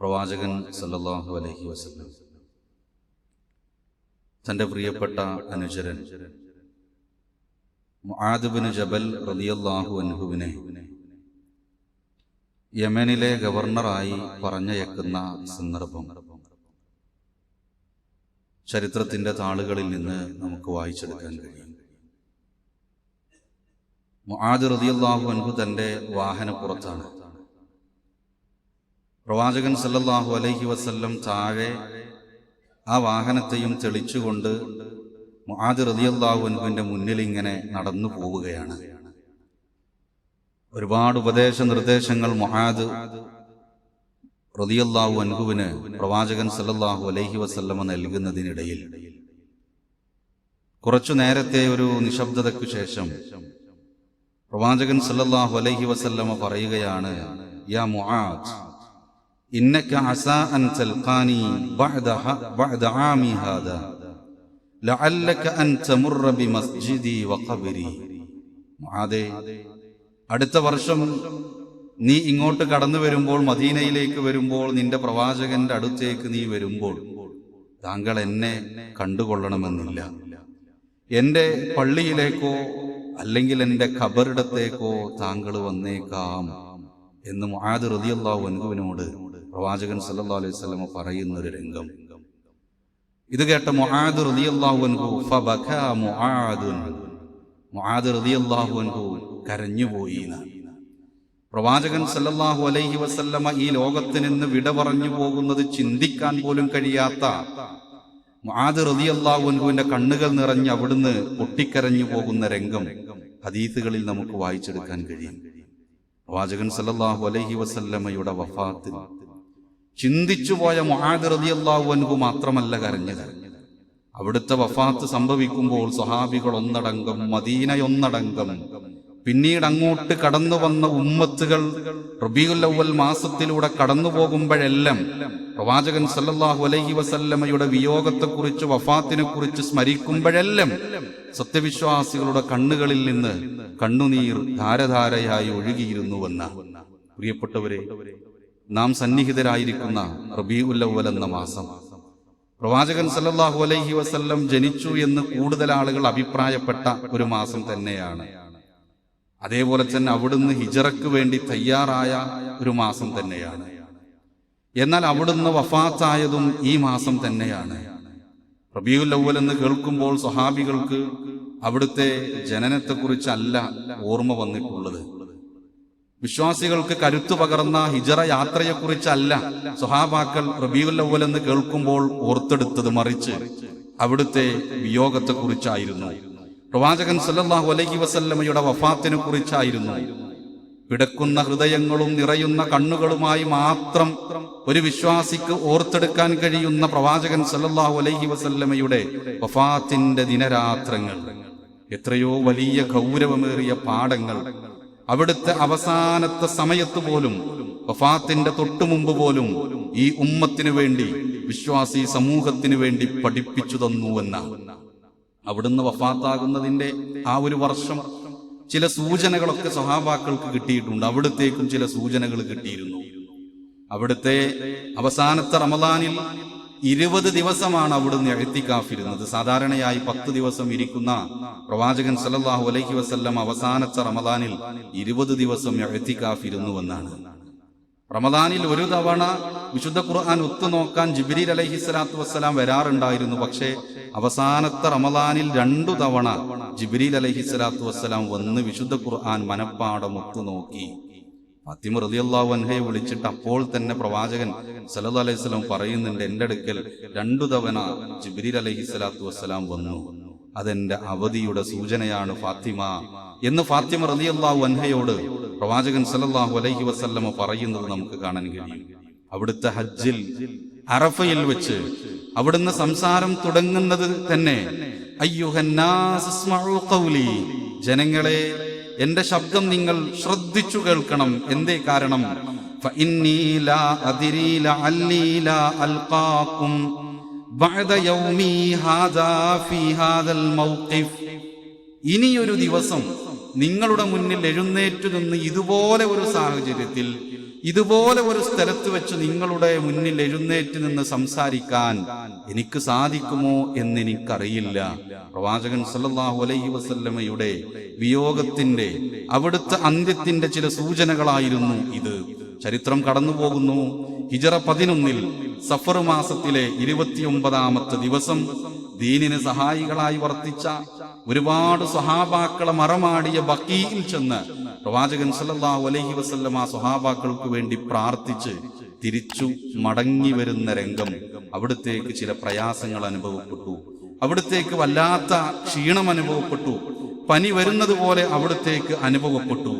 പ്രവാചകൻ സല്ലാഹു അലഹി വസ്ലം തന്റെ പ്രിയപ്പെട്ട അനുചരൻ ആദുബിന് ജബൽ റളിയല്ലാഹു അൻഹുവിനെ യമനിലെ ഗവർണറായി പറഞ്ഞയക്കുന്ന സന്ദർഭം. ചരിത്രത്തിന്റെ താളുകളിൽ നിന്ന് നമുക്ക് വായിച്ചെടുക്കാൻ കഴിയും. മുആദ് റളിയല്ലാഹു അൻഹു തന്റെ വാഹനപ്പുറത്താണ്. പ്രവാചകൻ സല്ലല്ലാഹു അലൈഹി വസല്ലം താഴെ ആ വാഹനത്തെയും തെളിച്ചുകൊണ്ട് മുആദ് റളിയല്ലാഹു അൻഹുവിന്റെ മുന്നിൽ ഇങ്ങനെ നടന്നു പോവുകയാണ്. ഒരുപാട് ഉപദേശ നിർദ്ദേശങ്ങൾ മുആദ് റളിയല്ലാഹു അൻഹുവിന് പ്രവാചകൻ സല്ലല്ലാഹു അലൈഹി വസല്ലമ നൽകുന്നതിനിടയിൽ. കുറച്ചു നേരത്തെ ഒരു നിശബ്ദതയ്ക്കു ശേഷം പ്രവാചകൻ സല്ലല്ലാഹു അലൈഹി വസല്ലമ പറയുകയാണ് യാ മുആദ് അസാ അൻ തൽഖാനി ബഅദ ഹ- ബഅദ ആമി ഹാദാ. ലഅല്ലക അൻ തമുറ ബിമസ്ജിദി വഖബരി മുആദേ അടുത്ത വർഷം നീ ഇങ്ങോട്ട് കടന്നു വരുമ്പോൾ മദീനയിലേക്ക് വരുമ്പോൾ നിന്റെ പ്രവാചകന്റെ അടുത്തേക്ക് നീ വരുമ്പോൾ താങ്കൾ എന്നെ കണ്ടുകൊള്ളണമെന്നില്ല. എന്റെ പള്ളിയിലേക്കോ അല്ലെങ്കിൽ എന്റെ ഖബറിടത്തേക്കോ താങ്കൾ വന്നേക്കാം എന്ന് മുആദ് റളിയല്ലാഹു അൻഹുവിനോട് പ്രവാചകൻ സല്ലല്ലാഹു അലൈഹി സ്വലമ പറയുന്ന ഒരു രംഗം. ഇത് കേട്ട റളിയല്ലാഹു അൻഹു കരഞ്ഞുപോയി. പ്രവാചകൻ സല്ലല്ലാഹു അലൈഹി വസല്ലമ ഈ ലോകത്ത് നിന്ന് വിട പറഞ്ഞു പോകുന്നത് ചിന്തിക്കാൻ പോലും കഴിയാത്ത മുആദ് റളിയല്ലാഹു അൻഹുവിന്റെ കണ്ണുകൾ നിറഞ്ഞ് അവിടുന്ന് പൊട്ടിക്കരഞ്ഞു പോകുന്ന രംഗം ഹദീസുകളിൽ നമുക്ക് വായിച്ചെടുക്കാൻ കഴിയും. പ്രവാചകൻ സല്ലല്ലാഹു അലൈഹി വസല്ലമയുടെ വഫാത്തിൽ ചിന്തിച്ചുപോയ മുആദ് റളിയല്ലാഹു അൻഹു മാത്രമല്ല കരഞ്ഞത്. അവിടുത്തെ വഫാത്ത് സംഭവിക്കുമ്പോൾ സ്വഹാബികൾ ഒന്നടങ്കം മദീനയൊന്നടങ്കം പിന്നീട് അങ്ങോട്ട് കടന്നു വന്ന ഉമ്മത്തുകൾ റബിയുല്ലവൽ മാസത്തിലൂടെ കടന്നു പോകുമ്പോഴെല്ലാം പ്രവാചകൻ സല്ലല്ലാഹു അലൈഹി വസല്ലമയുടെ വിയോഗത്തെക്കുറിച്ച് വഫാത്തിനെ കുറിച്ച് സ്മരിക്കുമ്പോഴെല്ലാം സത്യവിശ്വാസികളുടെ കണ്ണുകളിൽ നിന്ന് കണ്ണുനീർ ധാരധാരയായി ഒഴുകിയിരുന്നുവെന്ന പ്രിയപ്പെട്ടവരെ നാം സന്നിഹിതരായിരിക്കുന്ന റബീഉൽ അവ്വൽ എന്ന മാസം. പ്രവാചകൻ സല്ലല്ലാഹു അലൈഹി വസല്ലം ജനിച്ചു എന്ന് കൂടുതൽ ആളുകൾ അഭിപ്രായപ്പെട്ട ഒരു മാസം തന്നെയാണ്. അതേപോലെ തന്നെ അവിടുന്ന് ഹിജറക്ക് വേണ്ടി തയ്യാറായ ഒരു മാസം തന്നെയാണ്. എന്നാൽ അവിടുന്ന് വഫാത്തായതും ഈ മാസം തന്നെയാണ്. റബീഉൽ അവൽ എന്ന് കേൾക്കുമ്പോൾ സ്വഹാബികൾക്ക് അവിടുത്തെ ജനനത്തെക്കുറിച്ചല്ല ഓർമ്മ വന്നിട്ടുള്ളത്. വിശ്വാസികൾക്ക് കരുത്തു പകർന്ന ഹിജറ യാത്രയെക്കുറിച്ചല്ല സ്വഹാബാക്കൾ റബീഉൽ അവ്വൽ എന്ന് കേൾക്കുമ്പോൾ ഓർത്തെടുത്തത് മറിച്ച് അവിടുത്തെ വിയോഗത്തെക്കുറിച്ചായിരുന്നു. പ്രവാചകൻ സല്ലല്ലാഹു അലൈഹി വസല്ലമയുടെ വഫാത്തിനെ കുറിച്ചായിരുന്നു പിടക്കുന്ന ഹൃദയങ്ങളും നിറയുന്ന കണ്ണുകളുമായി മാത്രം ഒരു വിശ്വാസിക്ക് ഓർത്തെടുക്കാൻ കഴിയുന്ന പ്രവാചകൻ സല്ലല്ലാഹു അലൈഹി വസല്ലമയുടെ വഫാത്തിന്റെ ദിനരാത്രങ്ങൾ. എത്രയോ വലിയ ഗൗരവമേറിയ പാഠങ്ങൾ അവിടുത്തെ അവസാനത്തെ സമയത്ത് പോലും വഫാത്തിന്റെ തൊട്ടു മുമ്പ് പോലും ഈ ഉമ്മത്തിന് വേണ്ടി വിശ്വാസി സമൂഹത്തിന് വേണ്ടി പഠിപ്പിച്ചു തന്നുവെന്ന അവിടുന്ന് വഫാത്താകുന്നതിന്റെ ആ ഒരു വർഷം ചില സൂചനകളൊക്കെ സഹാബാക്കൾക്ക് കിട്ടിയിട്ടുണ്ട്. അവിടത്തേക്കും ചില സൂചനകൾ കിട്ടിയിരുന്നു. അവിടുത്തെ അവസാനത്തെ റമദാനിൽ ഇരുപത് ദിവസമാണ് അവിടുന്ന് എഴുത്തിക്കാഫിരുന്നത്. സാധാരണയായി പത്ത് ദിവസം ഇരിക്കുന്ന പ്രവാചകൻ സല്ലല്ലാഹു അലൈഹി വസല്ലം അവസാനത്തെ റമദാനിൽ ഇരുപത് ദിവസം എഴുത്തിക്കാഫിരുന്നുവെന്നാണ് റമദാനിൽ ഒരു തവണ വിശുദ്ധ ഖുർആൻ ഒത്തുനോക്കാൻ ജിബ്രീൽ അലഹി സ്വലാത്തു വസ്സലാം വരാറുണ്ടായിരുന്നു. പക്ഷേ അവസാനത്തെ റമദാനിൽ രണ്ടു തവണ ജിബ്രീൽ അലഹി സ്വലാത്തു വസ്സലാം വന്ന് വിശുദ്ധ ഖുർആൻ മനപ്പാടം ഒത്തുനോക്കി ഫാത്തിമ റളിയല്ലാഹു അൻഹയെ വിളിച്ചിട്ട് അപ്പോൾ തന്നെ പ്രവാചകൻ സല്ലല്ലാഹു അലൈഹി വസല്ലം പറയുന്നുണ്ട് എന്റെ അടുക്കൽ രണ്ടു തവണ ജിബ്രീൽ അലൈഹി സ്വലാത്തു വസ്സലാം വന്നു. അതെന്റെ അവധിയുടെ സൂചനയാണ് ഫാത്തിമ. എന്ന് ഫാത്തിമ റളിയല്ലാഹു അൻഹയോട് പ്രവാചകൻ സല്ലല്ലാഹു അലൈഹി വസല്ലമ പറയുന്നത് നമുക്ക് കാണാൻ കഴിയും. അവിടുത്തെ ഹജ്ജിൽ അറഫയിൽ വെച്ച് അവിടുന്ന് സംസാരം തുടങ്ങുന്നത് തന്നെ അയ്യുഹന്നാസ് ജനങ്ങളെ എന്റെ ശബ്ദം നിങ്ങൾ ശ്രദ്ധിച്ചു കേൾക്കണം. എന്തേ കാരണം? ഇനിയൊരു ദിവസം നിങ്ങളുടെ മുന്നിൽ എഴുന്നേറ്റു നിന്ന് ഇതുപോലെ ഒരു സാഹചര്യത്തിൽ ഇതുപോലെ ഒരു സ്ഥലത്ത് വെച്ച് നിങ്ങളുടെ മുന്നിൽ എഴുന്നേറ്റ് നിന്ന് സംസാരിക്കാൻ എനിക്ക് സാധിക്കുമോ എന്ന് എനിക്കറിയില്ല പ്രവാചകൻ സല്ലാഹു അലൈഹി വസല്ലമയുടെ വിയോഗത്തിന്റെ അവിടുത്തെ അന്ത്യത്തിന്റെ ചില സൂചനകളായിരുന്നു ഇത്. ചരിത്രം കടന്നുപോകുന്നു. ഹിജറ പതിനൊന്നിൽ സഫർ മാസത്തിലെ ഇരുപത്തിയൊമ്പതാമത്തെ ദിവസം ദീനിന് സഹായികളായി വർത്തിച്ച ഒരുപാട് സ്വഹാബാക്കളെ മറമാടിയ ബക്കീയിൽ ചെന്ന് പ്രവാചകൻ സല്ലാ അലൈഹി വസ്ല്ലം ആ സ്വഹാബാക്കൾക്ക് വേണ്ടി പ്രാർത്ഥിച്ച് തിരിച്ചു മടങ്ങി വരുന്ന രംഗം അവിടത്തേക്ക് ചില പ്രയാസങ്ങൾ അനുഭവപ്പെട്ടു. അവിടത്തേക്ക് വല്ലാത്ത ക്ഷീണം അനുഭവപ്പെട്ടു. പനി വരുന്നത് പോലെ അവിടത്തേക്ക് അനുഭവപ്പെട്ടു.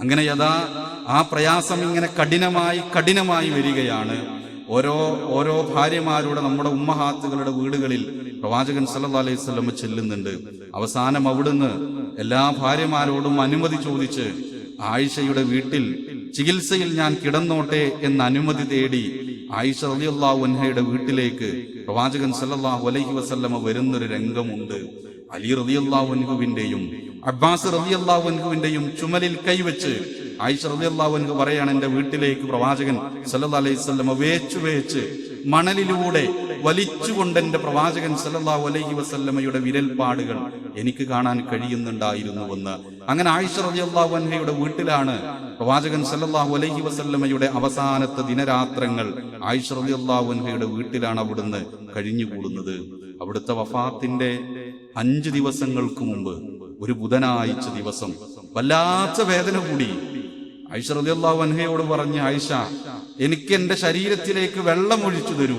അങ്ങനെ യഥാ ആ പ്രയാസം ഇങ്ങനെ കഠിനമായി കഠിനമായി വരികയാണ്. ഓരോ ഓരോ ഭാര്യമാരുടെ നമ്മുടെ ഉമ്മഹാത്തുകളുടെ വീടുകളിൽ പ്രവാചകൻ സല്ലാ അലൈഹി വസല്ലം ചെല്ലുന്നുണ്ട്. അവസാനം അവിടുന്ന് എല്ലാ ഭാര്യമാരോടും അനുമതി ചോദിച്ച് ആയിഷയുടെ വീട്ടിൽ ചികിത്സയിൽ ഞാൻ കിടന്നോട്ടെ എന്ന അനുമതി തേടി ആയിഷ റളിയല്ലാഹു അൻഹയുടെ വീട്ടിലേക്ക് പ്രവാചകൻ സല്ലല്ലാഹു അലൈഹി വസല്ലമ വരുന്നൊരു രംഗമുണ്ട്. അലി റളിയല്ലാഹു അൻഹുവിന്റെയും അബ്ബാസ് റളിയല്ലാഹു അൻഹുവിന്റെയും ചുമലിൽ കൈവച്ച് ആയിഷ റളിയല്ലാഹു അൻഹു പറയാണ് എന്റെ വീട്ടിലേക്ക് പ്രവാചകൻ സല്ലല്ലാഹു അലൈഹി വസല്ലമ വേച്ചു വേച്ച് മണലിലൂടെ വലിച്ചുകൊണ്ട് എന്റെ പ്രവാചകൻ സല്ലാ അലൈഹി വസല്ലമ്മയുടെ വിരൽപ്പാടുകൾ എനിക്ക് കാണാൻ കഴിയുന്നുണ്ടായിരുന്നുവെന്ന്. അങ്ങനെ ആയിഷ റളിയല്ലാഹു വൻഹയുടെ വീട്ടിലാണ് പ്രവാചകൻ സല്ലല്ലാഹു അലൈഹി വസല്ലമ്മയുടെ അവസാനത്തെ ദിനരാത്രങ്ങൾ ആയിഷ റളിയല്ലാഹു വൻഹയുടെ വീട്ടിലാണ് അവിടുന്ന് കഴിഞ്ഞുകൂടുന്നത്. അവിടുത്തെ വഫാത്തിന്റെ അഞ്ച് ദിവസങ്ങൾക്ക് മുമ്പ് ഒരു ബുധനാഴ്ച ദിവസം വല്ലാത്ത വേദന കൂടി. ആയിഷ റളിയല്ലാഹു അൻഹയോട് പറഞ്ഞ് ആയിഷ എനിക്ക് എന്റെ ശരീരത്തിലേക്ക് വെള്ളം ഒഴിച്ചു തരൂ.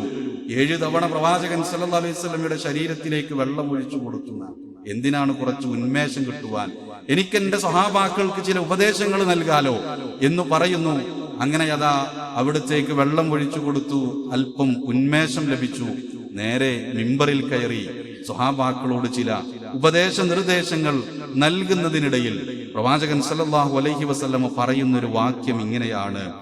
ഏഴ് തവണ പ്രവാചകൻ സല്ലാ അലൈഹി വസല്ലമയുടെ ശരീരത്തിലേക്ക് വെള്ളം ഒഴിച്ചു കൊടുക്കുന്ന എന്തിനാണ് കുറച്ച് ഉന്മേഷം കിട്ടുവാൻ? എനിക്ക് എന്റെ സ്വഹാബാക്കൾക്ക് ചില ഉപദേശങ്ങൾ നൽകാലോ എന്ന് പറയുന്നു. അങ്ങനെ അതാ അവിടത്തേക്ക് വെള്ളം ഒഴിച്ചു കൊടുത്തു. അല്പം ഉന്മേഷം ലഭിച്ചു. നേരെ മിമ്പറിൽ കയറി സ്വഹാബാക്കളോട് ചില ഉപദേശ നിർദ്ദേശങ്ങൾ നൽകുന്നതിനിടയിൽ പ്രവാചകൻ സല്ലാഹു അലൈഹി വസല്ലമ പറയുന്നൊരു വാക്യം ഇങ്ങനെയാണ്.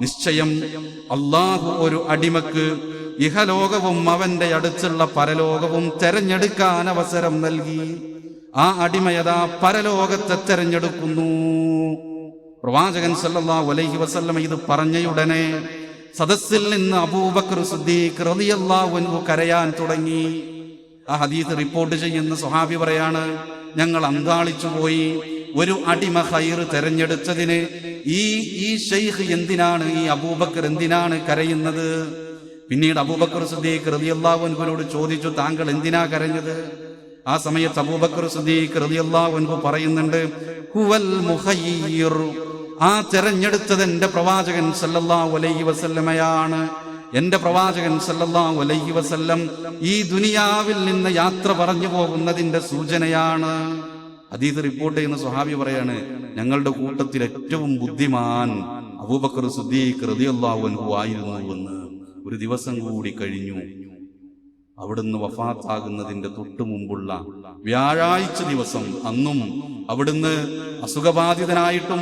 നിശ്ചയം അള്ളാഹു ഒരു അടിമക്ക് ഇഹലോകവും അവന്റെ അടുത്തുള്ള പരലോകവും തെരഞ്ഞെടുക്കാൻ അവസരം നൽകി. ആ അടിമയതാ പരലോകത്തെ തെരഞ്ഞെടുക്കുന്നു. പ്രവാചകൻ സല്ലാ വലൈഹി വസല്ലം ഇത് പറഞ്ഞയുടനെ സദസ്സിൽ നിന്ന് അബൂബക്കർ സിദ്ദീഖ് കരയാൻ തുടങ്ങി. ആ ഹദീസ് റിപ്പോർട്ട് ചെയ്യുന്ന സ്വഹാബി പറയാണ് ഞങ്ങൾ അന്താളിച്ചു പോയി. ഒരു അടിമ ഹൈർ തെരഞ്ഞെടുത്തതിന് ഈ ഈ ഷെയ്ഖ് എന്തിനാണ് ഈ അബൂബക്കർ എന്തിനാണ് കരയുന്നത്? പിന്നീട് അബൂബക്കർ സുദ്ദീഖ് റളിയല്ലാഹു അൻഹുവിനോട് ചോദിച്ചു താങ്കൾ എന്തിനാ കരഞ്ഞത്? ആ സമയത്ത് അബൂബക്കർ സുദ്ദീഖ് റളിയല്ലാഹു അൻഹു പറയുന്നുണ്ട് ഹുവൽ മുഖയ്യിർ ആ തെരഞ്ഞെടുത്തത് എന്റെ പ്രവാചകൻ സല്ലല്ലാഹു അലൈഹി വസല്ലമയാണ്. എന്റെ പ്രവാചകൻ സല്ലല്ലാഹു അലൈഹി വസല്ലം ഈ ദുനിയാവിൽ നിന്ന് യാത്ര പറഞ്ഞു പോകുന്നതിന്റെ സൂചനയാണ്. അതീത് റിപ്പോർട്ട് ചെയ്യുന്ന സ്വഹാബി പറയാണ് ഞങ്ങളുടെ കൂട്ടത്തിൽ ഏറ്റവും ബുദ്ധിമാൻ അബൂബക്കർ സുദ്ദീഖ് റളിയല്ലാഹു അൻഹു ആയിരുന്നുവെന്ന് ഒരു ദിവസം കൂടി കഴിഞ്ഞു. അവിടുന്ന് വഫാത്താകുന്നതിന്റെ തൊട്ടു മുമ്പുള്ള വ്യാഴാഴ്ച ദിവസം അന്നും അവിടുന്ന് അസുഖബാധിതനായിട്ടും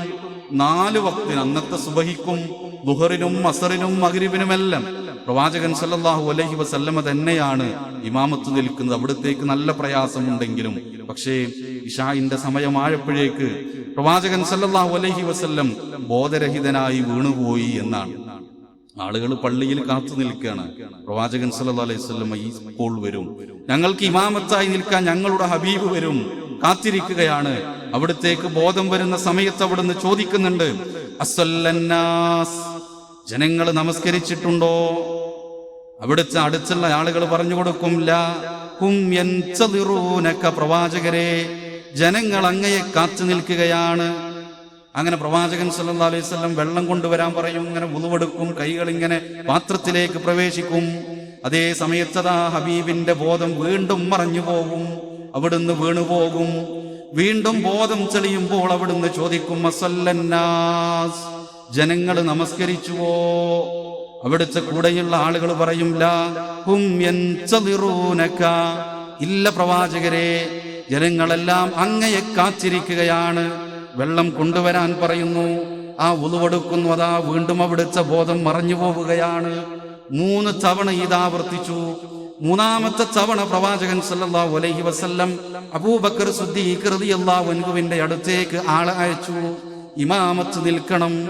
നാല് വക്തിന് അന്നത്തെ സുബഹിക്കും ദുഹറിനും അസറിനും മകരിബിനുമെല്ലാം പ്രവാചകൻ സല്ലാഹു അലഹി വസല്ലമ തന്നെയാണ് ഇമാമത്ത് നിൽക്കുന്നത്. അവിടത്തേക്ക് നല്ല പ്രയാസമുണ്ടെങ്കിലും. പക്ഷേ ഇഷായിന്റെ സമയമായപ്പോഴേക്ക് പ്രവാചകൻ സല്ലാഹു അലഹി വസല്ലം ബോധരഹിതനായി വീണുപോയി എന്നാണ്. ആളുകൾ പള്ളിയിൽ കാത്തു നിൽക്കുകയാണ്. പ്രവാചകൻ സല്ലാ അലൈഹി വസല്ലം ഇപ്പോൾ വരും. ഞങ്ങൾക്ക് ഇമാമത്തായി നിൽക്കാൻ ഞങ്ങളുടെ ഹബീബ് വരും. കാത്തിരിക്കുകയാണ്. അവിടത്തേക്ക് ബോധം വരുന്ന സമയത്ത് അവിടുന്ന് ചോദിക്കുന്നുണ്ട് അസ്വല്ലന്നാസ് ജനങ്ങൾ നമസ്കരിച്ചിട്ടുണ്ടോ? അവിടുത്തെ അടുത്തുള്ള ആളുകൾ പറഞ്ഞു കൊടുക്കും പ്രവാചകരെ ജനങ്ങൾ അങ്ങയെ കാത്തു നിൽക്കുകയാണ്. അങ്ങനെ പ്രവാചകൻ സല്ലാ അലൈഹി വസല്ലം വെള്ളം കൊണ്ടുവരാൻ പറയും ഇങ്ങനെ ഉളുവെടുക്കും കൈകൾ ഇങ്ങനെ പാത്രത്തിലേക്ക് പ്രവേശിക്കും. അതേ സമയത്തതാ ഹബീബിന്റെ ബോധം വീണ്ടും മറഞ്ഞു പോകും അവിടുന്ന് വീണുപോകും. വീണ്ടും ബോധം തെളിയുമ്പോൾ അവിടുന്ന് ചോദിക്കും അസല്ലന്നാസ് ജനങ്ങൾ നമസ്കരിച്ചുവോ? അവിടുത്തെ കൂടെയുള്ള ആളുകൾ പറയും ഇല്ല പ്രവാചകരെ ജനങ്ങളെല്ലാം അങ്ങയെ കാത്തിരിക്കുകയാണ്. വെള്ളം കൊണ്ടുവരാൻ പറയുന്നു ആ ഉളുവെടുക്കുന്നു അതാ വീണ്ടും അവിടുത്തെ ബോധം മറഞ്ഞു പോവുകയാണ് മൂന്ന് തവണ ഇതാവർത്തിച്ചു മൂന്നാമത്തെ തവണ പ്രവാചകൻ സല്ലല്ലാഹു അലൈഹി വസല്ലം അബൂബക്കർ സിദ്ദീഖ് അടുത്തേക്ക് ആളെ അയച്ചു. ഇമാമത്ത് നിൽക്കണം.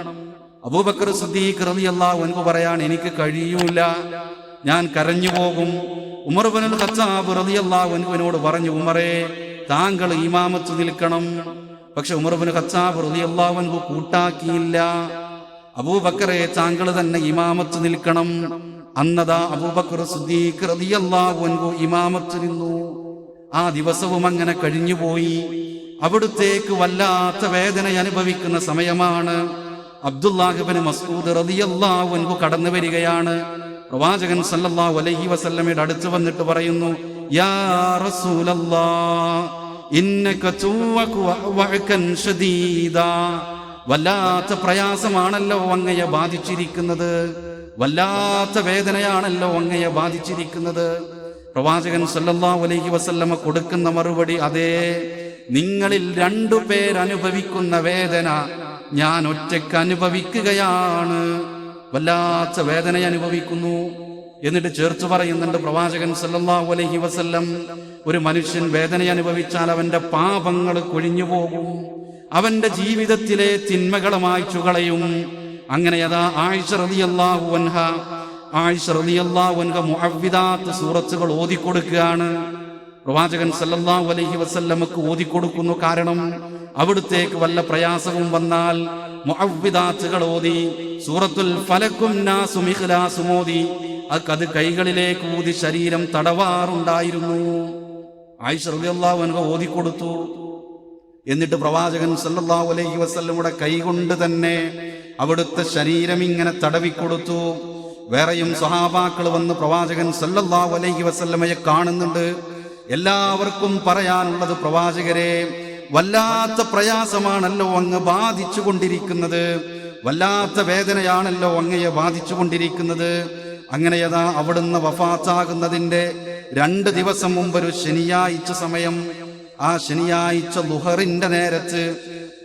അബൂബക്കർ സിദ്ദീഖ് റളിയല്ലാഹു അൻഹു പറയാൻ എനിക്ക് കഴിയൂല. ഞാൻ കരഞ്ഞു പോകും. ഉമർ ബിനുൽ ഖത്താബ് റളിയല്ലാഹു അൻഹുവിനോട് പറഞ്ഞു ഉമറേ താങ്കൾ ഇമാമത്ത് നിൽക്കണം. പക്ഷെ ഉമർ ബിൻ ഖത്താബ് റളിയല്ലാഹു അൻഹു കൂട്ടാക്കിയില്ല. അബൂബക്കറെ താങ്കൾ തന്നെ ഇമാമത്ത് നിൽക്കണം. അന്നതാ അബൂബക്കർ സിദ്ദീഖ് റളിയല്ലാഹു ഇമാമത്ത് ആ ദിവസവും അങ്ങനെ കഴിഞ്ഞുപോയി അവിടുത്തേക്ക് വല്ലാത്ത വേദന അനുഭവിക്കുന്ന സമയമാണ് അബ്ദുല്ലാഹിബിന് മസ്ഊദ് റളിയല്ലാഹു അൻഹു കടന്നു വരികയാണ്. പ്രവാചകൻ സല്ലല്ലാഹു അലൈഹി വസല്ലമയുടെ അടുത്ത് വന്നിട്ട് പറയുന്നു യാ റസൂലല്ലാഹ് ഇന്നക വല്ലാത്ത പ്രയാസമാണല്ലോ അങ്ങയെ ബാധിച്ചിരിക്കുന്നത്. വല്ലാത്ത വേദനയാണല്ലോ അങ്ങയെ ബാധിച്ചിരിക്കുന്നത്. പ്രവാചകൻ സല്ലല്ലാഹു അലൈഹി വസല്ലമ കൊടുക്കുന്ന മറുപടി അതേ. നിങ്ങളിൽ രണ്ടു പേരനുഭവിക്കുന്ന വേദന ഞാൻ ഒറ്റയ്ക്ക് അനുഭവിക്കുകയാണ്. വല്ലാത്ത വേദന അനുഭവിക്കുന്നു. എന്നിട്ട് ചേർത്ത് പറയുന്നുണ്ട് പ്രവാചകൻ സല്ലല്ലാഹു അലൈഹി വസല്ലം ഒരു മനുഷ്യൻ വേദന അനുഭവിച്ചാൽ അവന്റെ പാപങ്ങൾ കൊഴിഞ്ഞു പോകും അവന്റെ ജീവിതത്തിലെ തിന്മകളുമായി മായ്ച്ചു കളയും അങ്ങനെ അതാ ആയിഷ റളിയല്ലാഹു അൻഹ. ആയിഷ റളിയല്ലാഹു അൻഹ മുഅവ്വിദാത്ത് സൂറത്തുകൾ ഓതിക്കൊടുക്കുകയാണ്. പ്രവാചകൻ സല്ലല്ലാഹു അലൈഹി വസല്ലമക്ക് ഓതിക്കൊടുക്കുന്നു കാരണം അവിടുത്തേക്ക് വല്ല പ്രയാസവും വന്നാൽ മുഅവ്വിദാത്തുകൾ ഓതി സൂറത്തുൽ ഫലക്കും നാസും ഇഖ്ലാസും ഓതി. അത് കൈകളിലേക്ക് ഊതി ശരീരം തടവാറുണ്ടായിരുന്നു. ആയിഷ റളിയല്ലാഹു അൻഹ ഓതിക്കൊടുത്തു. എന്നിട്ട് പ്രവാചകൻ സല്ലല്ലാഹു അലൈഹി വസല്ലമയുടെ കൈകൊണ്ട് തന്നെ അവിടുത്തെ ശരീരം ഇങ്ങനെ തടവിക്കൊടുത്തു വേറെയും സഹാബാക്കൾ വന്ന് പ്രവാചകൻ സല്ലല്ലാഹു വലൈഹി വസല്ലമയെ കാണുന്നുണ്ട്. എല്ലാവർക്കും പറയാനുള്ളത് പ്രവാചകരെ വല്ലാത്ത പ്രയാസമാണല്ലോ അങ്ങ് ബാധിച്ചു കൊണ്ടിരിക്കുന്നത് വല്ലാത്ത വേദനയാണല്ലോ അങ്ങയെ ബാധിച്ചു കൊണ്ടിരിക്കുന്നത് അങ്ങനെയതാ അവിടുന്ന് വഫാത്താകുന്നതിന്റെ രണ്ട് ദിവസം മുമ്പ് ഒരു ശനിയാഴ്ച സമയം. ആ ശനിയാഴ്ച ലുഹറിന്റെ നേരത്ത്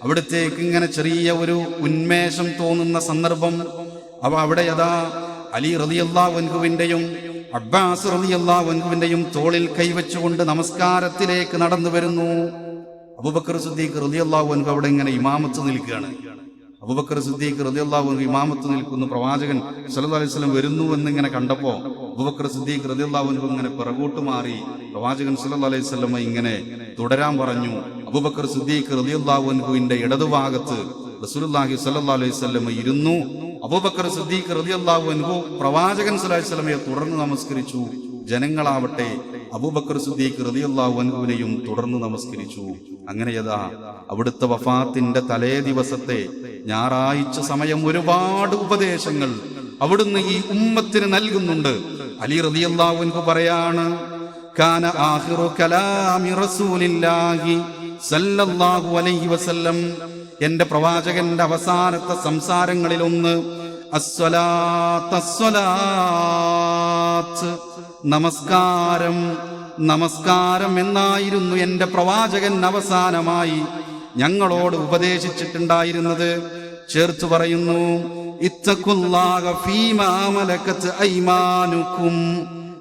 അവിടത്തേക്ക് ഇങ്ങനെ ചെറിയ ഒരു ഉന്മേഷം തോന്നുന്ന സന്ദർഭം. അവ അവിടെ യഥാ അലി റതിയല്ലാ വൻകുവിന്റെയും അബ്ബാസ് റതിയല്ലാ വൻകുവിന്റെയും തോളിൽ കൈവച്ചുകൊണ്ട് നമസ്കാരത്തിലേക്ക് നടന്നു വരുന്നു. അബുബക്കർ സുദ്ദീഖ് റതിയല്ലാ വൻകു അവിടെ ഇങ്ങനെ ഇമാമത്ത് നിൽക്കുകയാണ്. അബുബക്കർ സിദ്ദീഖ് വൻകു ഇമാമത്ത് നിൽക്കുന്നു പ്രവാചകൻ സല്ലല്ലാഹു അലൈഹി വസല്ലം വരുന്നു എന്നിങ്ങനെ കണ്ടപ്പോൾ അബുബക്കർ സിദ്ദീഖ് വൻകു ഇങ്ങനെ പിറകോട്ട് മാറി പ്രവാചകൻ സല്ലല്ലാഹു അലൈഹി വസല്ലം ഇങ്ങനെ തുടരാൻ പറഞ്ഞു. അബുബക്കർ സിദ്ദീഖ് റളിയല്ലാഹു അൻഹുവിന്റെ ഇടതുഭാഗത്ത് റസൂലുള്ളാഹി സല്ലല്ലാഹു അലൈഹി വസല്ലം ഇരുന്നു. അബൂബക്കർ സിദ്ദീഖ് റളിയല്ലാഹു അൻഹു പ്രവാചകൻ സല്ലല്ലാഹു അലൈഹി വസല്ലമയെ തുടർന്ന് നമസ്കരിച്ചു. ജനങ്ങളാവട്ടെ അബൂബക്കർ സിദ്ദീഖ് റളിയല്ലാഹു അൻഹുവിനെയും തുടർന്ന് നമസ്കരിച്ചു. അങ്ങനെയതാ അവിടുത്തെ വഫാത്തിന്റെ തലേ ദിവസത്തെ ഞായറാഴ്ച സമയം ഒരുപാട് ഉപദേശങ്ങൾ അവിടുന്ന് ഈ ഉമ്മത്തിന് നൽകുന്നുണ്ട്. അലി റളിയല്ലാഹു അൻഹു പറയാണ് കാന ആഹിറു കലാമി റസൂലില്ലാഹി സല്ലല്ലാഹു അലൈഹി വസല്ലം എന്റെ പ്രവാചകന്റെ അവസാനത്തെ അസ്വലാത്ത് നമസ്കാരം നമസ്കാരം എന്നായിരുന്നു എന്റെ പ്രവാചകൻ അവസാനമായി ഞങ്ങളോട് ഉപദേശിച്ചിട്ടുണ്ടായിരുന്നത്. ചേർത്ത് പറയുന്നു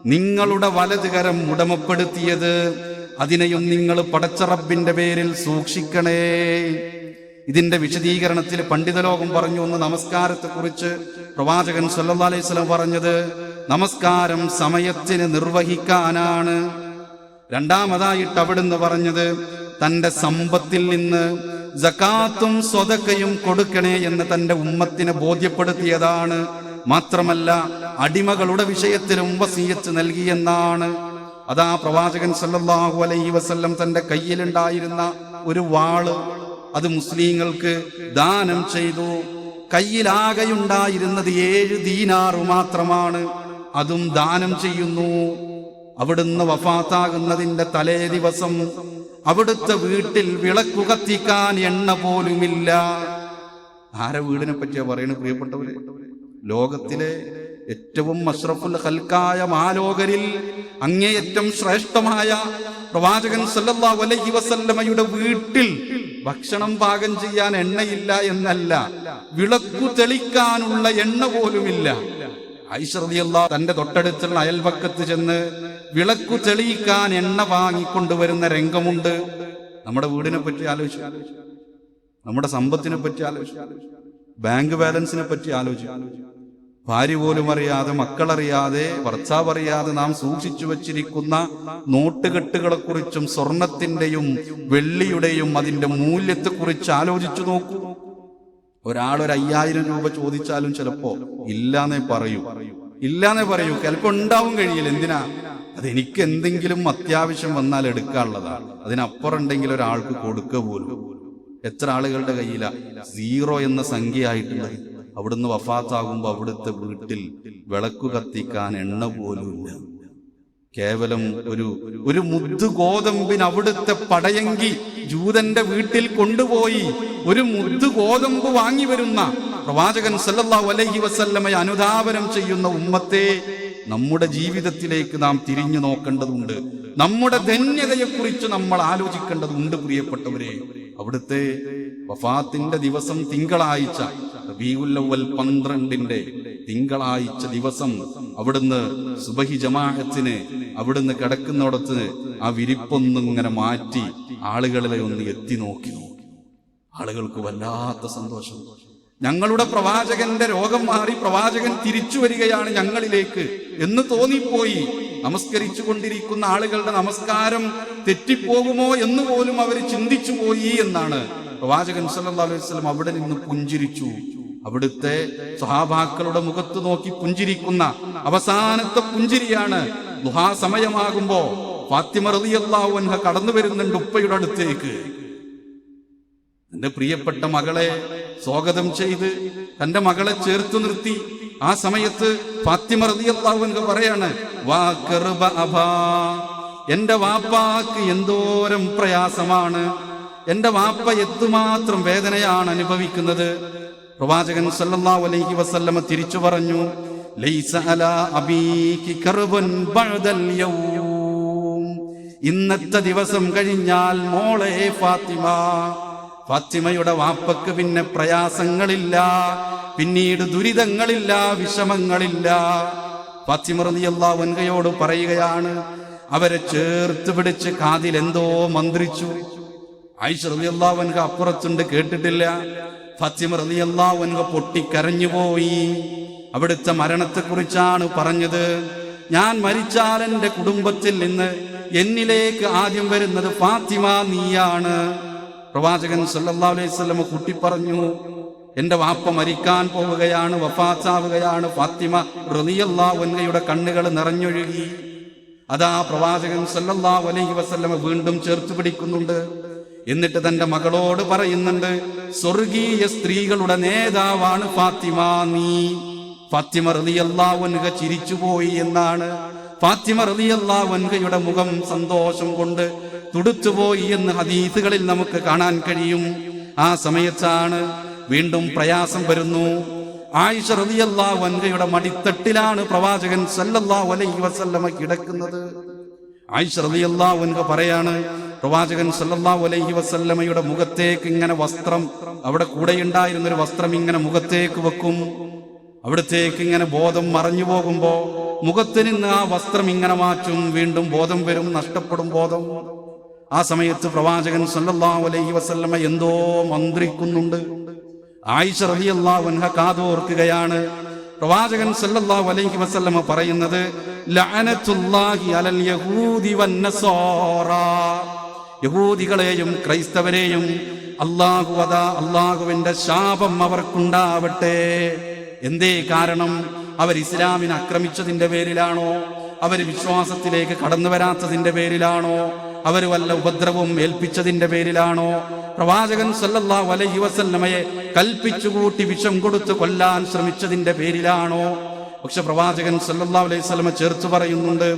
നിങ്ങളുടെ വലതുകരം ഉടമപ്പെടുത്തിയത് അതിനെയും നിങ്ങൾ പടച്ചറബിന്റെ പേരിൽ സൂക്ഷിക്കണേ. ഇതിന്റെ വിശദീകരണത്തിൽ പണ്ഡിതലോകം പറഞ്ഞു ഒന്ന് നമസ്കാരത്തെ കുറിച്ച് പ്രവാചകൻ സല്ലാസ്ലം പറഞ്ഞത് നമസ്കാരം സമയത്തിന് നിർവഹിക്കാനാണ്. രണ്ടാമതായിട്ട് അവിടുന്ന് പറഞ്ഞത് തന്റെ സമ്പത്തിൽ നിന്ന് ജക്കാത്തും സ്വതക്കയും കൊടുക്കണേ എന്ന് തന്റെ ഉമ്മത്തിനെ ബോധ്യപ്പെടുത്തിയതാണ്. മാത്രമല്ല അടിമകളുടെ വിഷയത്തിലും വസീയത്ത് നൽകിയെന്നാണ്. അതാ പ്രവാചകൻ സല്ലല്ലാഹു അലൈഹി വസല്ലം തന്റെ കയ്യിലുണ്ടായിരുന്ന ഒരു വാൾ അത് മുസ്ലിങ്ങൾക്ക് ദാനം ചെയ്തു. കയ്യിലാകെയുണ്ടായിരുന്നത് ഏഴ് ദീനാറു മാത്രമാണ്. അതും ദാനം ചെയ്യുന്നു. അവിടുന്ന് വഫാത്താകുന്നതിന്റെ തലേ ദിവസം അവിടുത്തെ വീട്ടിൽ വിളക്കു കത്തിക്കാൻ എണ്ണ പോലുമില്ല. ആരെ വീടിനെ പറ്റിയാ പറയണ പ്രിയപ്പെട്ടവരെ? ലോകത്തിലെ ഏറ്റവും അഷ്റഫുൽ ഹൽക്കായ മാലോകരിൽ അങ്ങേയറ്റം ശ്രേഷ്ഠമായ പ്രവാചകൻ സല്ലല്ലാഹു അലൈഹി വസല്ലമയുടെ വീട്ടിൽ ഭക്ഷണം പാകം ചെയ്യാൻ എണ്ണയില്ല എന്നല്ല വിളക്കു തെളിക്കാനുള്ള എണ്ണ പോലുമില്ല. ഐശ്വര്യല്ല തന്റെ തൊട്ടടുത്തുള്ള അയൽവക്കത്ത് ചെന്ന് വിളക്കു തെളിയിക്കാൻ എണ്ണ വാങ്ങിക്കൊണ്ടുവരുന്ന രംഗമുണ്ട്. നമ്മുടെ വീടിനെ പറ്റി ആലോചിച്ചു. നമ്മുടെ സമ്പത്തിനെ പറ്റി ആലോചിച്ചു. ബാങ്ക് ബാലൻസിനെ പറ്റി ആലോചിച്ചു. ഭാര്യ പോലും അറിയാതെ മക്കളറിയാതെ ഭർത്താവ് അറിയാതെ നാം സൂക്ഷിച്ചു വച്ചിരിക്കുന്ന നോട്ടുകെട്ടുകളെ കുറിച്ചും സ്വർണത്തിന്റെയും വെള്ളിയുടെയും അതിന്റെ മൂല്യത്തെക്കുറിച്ച് ആലോചിച്ചു നോക്കൂ. ഒരാൾ ഒരു അയ്യായിരം രൂപ ചോദിച്ചാലും ചിലപ്പോ ഇല്ലാന്നേ പറയൂ. ഇല്ലാന്നേ പറയൂ. ചിലപ്പോ ഉണ്ടാവും കഴിയില്ല. എന്തിനാ? അതെനിക്ക് എന്തെങ്കിലും അത്യാവശ്യം വന്നാൽ എടുക്കാനുള്ളതാണ്. അതിനപ്പുറം ഉണ്ടെങ്കിൽ ഒരാൾക്ക് കൊടുക്കുക പോലും. എത്ര ആളുകളുടെ കയ്യിലാ? സീറോ എന്ന സംഖ്യ ആയിട്ടുള്ളത് അവിടുന്ന് വഫാത്താകുമ്പോൾ അവിടുത്തെ വീട്ടിൽ വിളക്കു കത്തിക്കാൻ എണ്ണ പോലുമില്ല. കേവലം ഒരു ഒരു മുദ്ദു ഗോതമ്പിന് അവിടുത്തെ പടയങ്കി ജൂതന്റെ വീട്ടിൽ കൊണ്ടുപോയി ഒരു മുദ്ദു ഗോതമ്പ് വാങ്ങി വരുന്ന പ്രവാചകൻ സല്ലല്ലാഹു അലൈഹി വസല്ലമയെ അനുധാപനം ചെയ്യുന്ന ഉമ്മത്തെ നമ്മുടെ ജീവിതത്തിലേക്ക് നാം തിരിഞ്ഞു നോക്കേണ്ടതുണ്ട്. നമ്മുടെ ധന്യതയെക്കുറിച്ച് നമ്മൾ ആലോചിക്കേണ്ടതുണ്ട് പ്രിയപ്പെട്ടവരെ. അവിടുത്തെ വഫാത്തിന്റെ ദിവസം തിങ്കളാഴ്ച റബീഉൽ പന്ത്രണ്ടിന്റെ തിങ്കളാഴ്ച ദിവസം അവിടുന്ന് സുബഹി ജമാഅത്തിന് അവിടുന്ന് കിടക്കുന്നിടത്ത് ആ വിരിപ്പൊന്നിങ്ങനെ മാറ്റി ആളുകളെ ഒന്ന് എത്തി നോക്കി. നോക്കി ആളുകൾക്ക് വല്ലാത്ത സന്തോഷം. ഞങ്ങളുടെ പ്രവാചകന്റെ രോഗം മാറി പ്രവാചകൻ തിരിച്ചു വരികയാണ് ഞങ്ങളിലേക്ക് എന്ന് തോന്നിപ്പോയി. നമസ്കരിച്ചു കൊണ്ടിരിക്കുന്ന ആളുകളുടെ നമസ്കാരം തെറ്റിപ്പോകുമോ എന്ന് പോലും അവർ ചിന്തിച്ചു പോയി എന്നാണ്. പ്രവാചകൻ സല്ലല്ലാഹു അലൈഹി വസല്ലം അവിടെ നിന്ന് പുഞ്ചിരിച്ചു. അവിടുത്തെ സ്വഹാബാക്കളുടെ മുഖത്ത് നോക്കി പുഞ്ചിരിക്കുന്ന അവസാനത്തെ പുഞ്ചിരിയാണ് ദുഹാസമയമാകുമ്പോ ഫാത്തിമ റളിയല്ലാഹു അൻഹ കടന്നു വരുന്നുണ്ട് ഉപ്പയുടെ അടുത്തേക്ക്. തന്റെ പ്രിയപ്പെട്ട മകളെ സ്വാഗതം ചെയ്ത് തന്റെ മകളെ ചേർത്ത് നിർത്തി. ആ സമയത്ത് ഫാത്തിമ റളിയല്ലാഹു അൻഹ പറയാണ് വാ എന്റെ വാപ്പാക്ക് എന്തോരം പ്രയാസമാണ്. എന്റെ വാപ്പ എത്തുമാത്രം വേദനയാണ് അനുഭവിക്കുന്നത്. പ്രവാചകൻ സല്ലല്ലാഹു അലൈഹി വസല്ലമ തിരിച്ചു പറഞ്ഞു ലൈസ അബീകി ബഅദൽ യൗം. ഇന്നത്തെ ദിവസം കഴിഞ്ഞാൽ മോളെ ഫാത്തിമ ഫാത്തിമയുടെ വാപ്പക്ക് പിന്നെ പ്രയാസങ്ങളില്ല പിന്നീട് ദുരിതങ്ങളില്ല വിഷമങ്ങളില്ല. ഫാത്തിമ റളിയല്ലാഹു അൻഹയോട് പറയുകയാണ് അവരെ ചേർത്ത് പിടിച്ച് കാതിൽ എന്തോ മന്ത്രിച്ചു. ആയിഷ റളിയല്ലാഹു അൻഹ അപ്പുറത്തുണ്ട് കേട്ടിട്ടില്ല. ഫാത്തിമ റളിയല്ലാഹു അൻഹ പൊട്ടിക്കരഞ്ഞുപോയി അവിടുത്തെ മരണത്തെക്കുറിച്ചാണ് പറഞ്ഞത്. ഞാൻ മരിച്ചാൽ എന്റെ കുടുംബത്തിൽ നിന്ന് എന്നിലേക്ക് ആദ്യം വരുന്നത് ഫാത്തിമ നീയാണ്. പ്രവാചകൻ സല്ലല്ലാഹു അലൈഹി വസല്ലം കുട്ടി പറഞ്ഞു എന്റെ വാപ്പ മരിക്കാൻ പോവുകയാണ് വഫാത്താവുകയാണ്. ഫാത്തിമ റളിയല്ലാഹു അൻഹയുടെ കണ്ണുകൾ നിറഞ്ഞൊഴുകി. അതാ പ്രവാചകൻ സല്ലല്ലാഹു അലൈഹി വസല്ലമ വീണ്ടും ചേർത്ത് പിടിക്കുന്നുണ്ട്. എന്നിട്ട് തന്റെ മകളോട് പറയുന്നുണ്ട് സ്വർഗീയ സ്ത്രീകളുടെ നേതാവാണ് ഫാത്തിമ നീ. ഫാത്തിമ റളിയല്ലാഹു അൻഹ ചിരിച്ചുപോയി എന്നാണ്. ഫാത്തിമ റളിയല്ലാഹു അൻഹയുടെ മുഖം സന്തോഷം കൊണ്ട് തുടുത്തുപോയി എന്ന് ഹദീസുകളിൽ നമുക്ക് കാണാൻ കഴിയും. ആ സമയത്താണ് വീണ്ടും പ്രയാസം വരുന്നു. ആയിഷ റളിയല്ലാഹു അൻഹയുടെ മടിത്തട്ടിലാണ് പ്രവാചകൻ സല്ലല്ലാഹു അലൈഹി വസല്ലമ കിടക്കുന്നത്. ആയിഷ റളിയല്ലാഹു അൻഹ പറയാണ് പ്രവാചകൻ സല്ലല്ലാഹു അലൈഹി വസല്ലമയുടെ മുഖത്തേക്ക് ഇങ്ങനെ വസ്ത്രം അവിടെ കൂടെയുണ്ടായിരുന്ന ഒരു വസ്ത്രം ഇങ്ങനെ മുഖത്തേക്ക് വെക്കും. അവിടത്തേക്ക് ഇങ്ങനെ ബോധം മറഞ്ഞു പോകുമ്പോ മുഖത്ത് നിന്ന് ആ വസ്ത്രം ഇങ്ങനെ മാറ്റും വീണ്ടും ബോധം വരും നഷ്ടപ്പെടും ബോധം. ആ സമയത്ത് പ്രവാചകൻ സല്ലല്ലാഹു അലൈഹി വസല്ലമ എന്തോ മന്ത്രിക്കുന്നുണ്ട്. ആയിഷ റളിയല്ലാഹു അൻഹ കാതോർക്കുകയാണ്. പ്രവാചകൻ സല്ലല്ലാഹു അലൈഹി വസല്ലമ പറയുന്നത് ലഅനത്തുല്ലാഹി അലൽ യഹൂദി വന്നസാറ യഹൂദികളെയും ക്രൈസ്തവരെയും അള്ളാഹു അതാ അള്ളാഹുവിന്റെ ശാപം അവർക്കുണ്ടാവട്ടെ. എന്തേ കാരണം? അവർ ഇസ്ലാമിനെ ആക്രമിച്ചതിന്റെ പേരിലാണോ? അവർ വിശ്വാസത്തിലേക്ക് കടന്നു വരാത്തതിന്റെ പേരിലാണോ? അവർ വല്ല ഉപദ്രവവും ഏൽപ്പിച്ചതിന്റെ പേരിലാണോ? പ്രവാചകൻ സല്ലല്ലാഹു അലൈഹി വസല്ലമയെ കൽപ്പിച്ചുകൂട്ടി വിഷം കൊടുത്ത് കൊല്ലാൻ ശ്രമിച്ചതിന്റെ പേരിലാണോ? പക്ഷെ പ്രവാചകൻ സല്ലല്ലാഹു അലൈഹി സ്വലമ ചേർത്ത് പറയുന്നുണ്ട്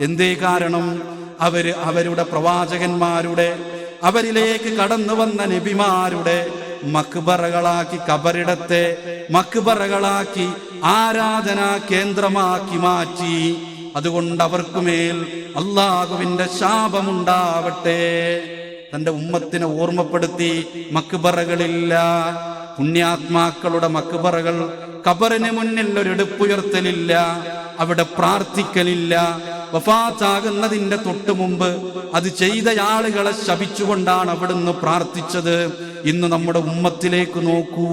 എന്തേ കാരണം? അവർ അവരുടെ പ്രവാചകന്മാരുടെ അവരിലേക്ക് കടന്നു വന്ന നബിമാരുടെ മക്ബറകളാക്കി കബറിടത്തെ മക്ബറകളാക്കി ആരാധനാ കേന്ദ്രമാക്കി മാറ്റി. അതുകൊണ്ട് അവർക്കുമേൽ അള്ളാഹുവിന്റെ ശാപമുണ്ടാവട്ടെ. തന്റെ ഉമ്മത്തിനെ ഓർമ്മപ്പെടുത്തി മക്ബറകളില്ല. പുണ്യാത്മാക്കളുടെ മക്ബറകൾ കബറിന് മുന്നിൽ ഒരു എടുപ്പുയർത്തലില്ല അവിടെ പ്രാർത്ഥിക്കലില്ല. വഫാത്താകുന്നതിന്റെ തൊട്ടു മുമ്പ് അത് ചെയ്ത ആളുകളെ ശപിച്ചുകൊണ്ടാണ് അവിടുന്ന് പ്രാർത്ഥിച്ചത്. ഇന്ന് നമ്മുടെ ഉമ്മത്തിലേക്ക് നോക്കൂ.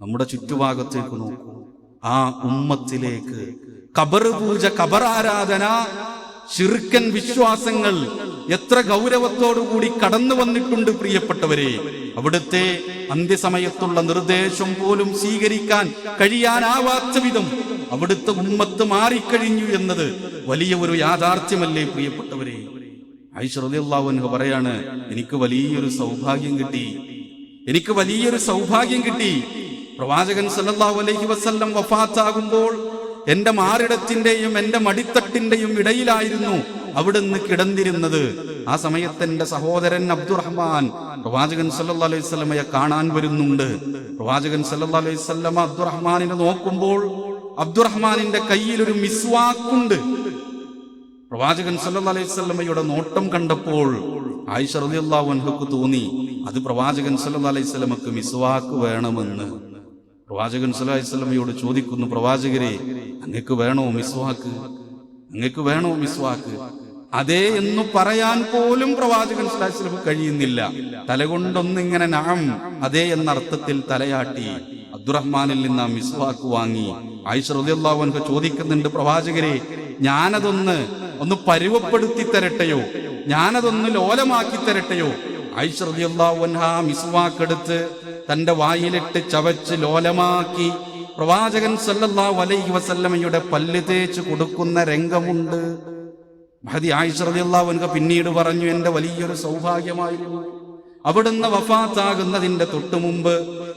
നമ്മുടെ ചുറ്റുഭാഗത്തേക്ക് നോക്കൂ. ആ ഉമ്മത്തിലേക്ക്. കബറ് പൂജ കബറാരാധന ശിർക്കൻ വിശ്വാസങ്ങൾ എത്ര ഗൗരവത്തോടുകൂടി കടന്നു വന്നിട്ടുണ്ട് പ്രിയപ്പെട്ടവരെ. അവിടുത്തെ അന്ത്യസമയത്തുള്ള നിർദ്ദേശം പോലും സ്വീകരിക്കാൻ കഴിയാനാവാത്ത വിധം അവിടുത്തെ ഉമ്മത്ത് മാറിക്കഴിഞ്ഞു എന്നത് വലിയ ഒരു യാഥാർത്ഥ്യമല്ലേ പ്രിയപ്പെട്ടവരെ. ഐശ്വര്യല്ലാവൻഹ പറയാണ് എനിക്ക് വലിയൊരു സൗഭാഗ്യം കിട്ടി. എനിക്ക് വലിയൊരു സൗഭാഗ്യം കിട്ടി. പ്രവാചകൻ സല്ലല്ലാഹു അലൈഹി വസല്ലം വഫാത്താകുമ്പോൾ എന്റെ മാറിടത്തിന്റെയും എന്റെ മടിത്തട്ടിന്റെയും ഇടയിലായിരുന്നു അവിടുന്ന് കിടന്നിരുന്നത് ആ സമയത്ത് എന്റെ സഹോദരൻ അബ്ദുറഹ്മാൻ പ്രവാചകൻ സല്ലാ അലൈഹി സ്വലമയെ കാണാൻ വരുന്നുണ്ട്. പ്രവാചകൻ സല്ലാ അലൈഹി വസല്ലമ അബ്ദുറഹ്മാനിനെ നോക്കുമ്പോൾ അബ്ദുറഹ്മാനിന്റെ കയ്യിൽ ഒരു മിസ്വാക്കുണ്ട്. പ്രവാചകൻ സല്ലാ അലൈഹി സ്വലമയുടെ നോട്ടം കണ്ടപ്പോൾ ആയിഷ അൻഹക്ക് തോന്നി അത് പ്രവാചകൻ സല്ലാ അലൈഹി സ്വലമക്ക് മിസ്വാക്ക് വേണമെന്ന്. പ്രവാചകൻ സല്ലല്ലാഹു അലൈഹി വസല്ലമയോട് ചോദിക്കുന്നു പ്രവാചകരെ അങ്ങക്ക് വേണോ മിസ്വാക്ക്? അങ്ങക്ക് വേണോ മിസ്വാക്ക്? അതെ എന്ന് പറയാൻ പോലും പ്രവാചകൻ വസല്ലമക്ക് കഴിയുന്നില്ല. തലകൊണ്ടൊന്നിങ്ങനെ നാം അതെ എന്ന അർത്ഥത്തിൽ തലയാട്ടി. അബ്ദുറഹ്മാനിൽ നിന്ന് മിസ്വാക്ക് വാങ്ങി. ആയിഷ ചോദിക്കുന്നുണ്ട് പ്രവാചകരെ ഞാനതൊന്ന് ഒന്ന് പരുവപ്പെടുത്തി തരട്ടെയോ? ഞാനതൊന്ന് ലോലമാക്കി തരട്ടെയോ? ആയിഷ അൻഹ മിസ്വാക്കെടുത്ത് തന്റെ വായിലിട്ട് ചവച്ച് ലോലമാക്കി. പ്രവാചകൻ സല്ലല്ലാഹു അലൈഹി വസല്ലമയുടെ പല്ല് തേച്ച് കൊടുക്കുന്ന രംഗമുണ്ട്. മഹദി ആയിഷ റളിയല്ലാഹു അൻഹ പിന്നീട് പറഞ്ഞു എന്റെ വലിയൊരു സൗഭാഗ്യമായിരുന്നു. അവിടുന്ന് വഫാത്താകുന്നതിന്റെ തൊട്ടു മുമ്പ്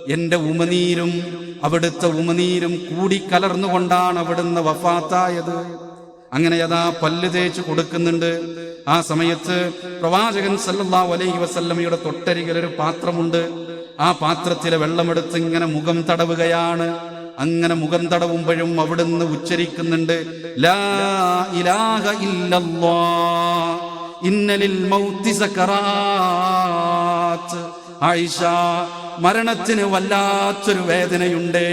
എന്റെ ഉമനീരും അവിടുത്തെ ഉമനീരും കൂടിക്കലർന്നുകൊണ്ടാണ് അവിടുന്ന് വഫാത്തായത്. അങ്ങനെ അതാ പല്ല് തേച്ച് കൊടുക്കുന്നുണ്ട്. ആ സമയത്ത് പ്രവാചകൻ സല്ലാ അലൈഹി വസല്ലമയുടെ തൊട്ടരികിലൊരു പാത്രമുണ്ട്. ആ പാത്രത്തിലെ വെള്ളമെടുത്ത് ഇങ്ങനെ മുഖം തടവുകയാണ്. അങ്ങനെ മുഖം തടവുമ്പോഴും അവിടുന്ന് ഉച്ചരിക്കുന്നുണ്ട്. ലാ ഇലാഹ ഇല്ലല്ലാഹ്. ഇന്നലിൽ ആയിഷ മരണത്തിന് വല്ലാത്തൊരു വേദനയുണ്ടേ.